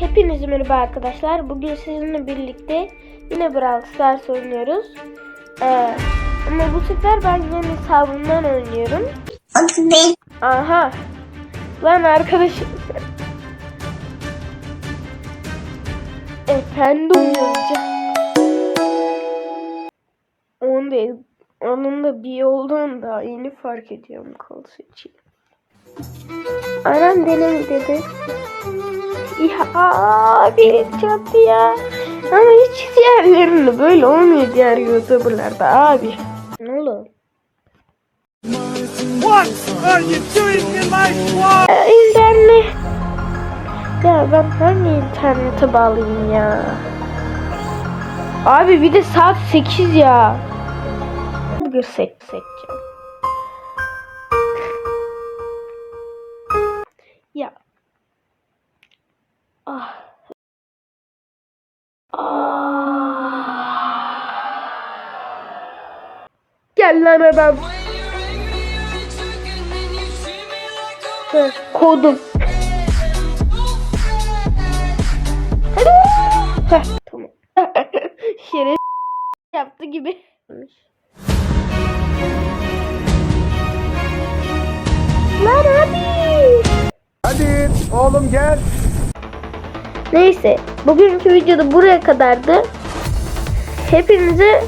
Hepinize merhaba arkadaşlar. Bugün sizinle birlikte yine Brawl Stars oynuyoruz. Ee, ama bu sefer ben yine hesabımdan oynuyorum. Aha. Lan arkadaşım. Efendim olacak. Onun da, onun da bir olduğunu da yeni fark ediyorum kol seçeyim. Anam deli mi dedi? Ya abi çattı ya. Ama hiç diğerlerinde böyle olmuyor diğer youtuberlarda abi. Ne olur? What are you doing in my swamp? İnternet. Ya ben hangi internete bağlayayım ya? Abi bir de saat 8 ya. Bir seç seçeceğim. Ya. Ah. Ah. Gel lan adam. Heh, kodum. Heh, tamam. Şeref yaptı gibi. Lan abi. Hadi oğlum gel. Neyse bugünkü videoda buraya kadardı. Hepinize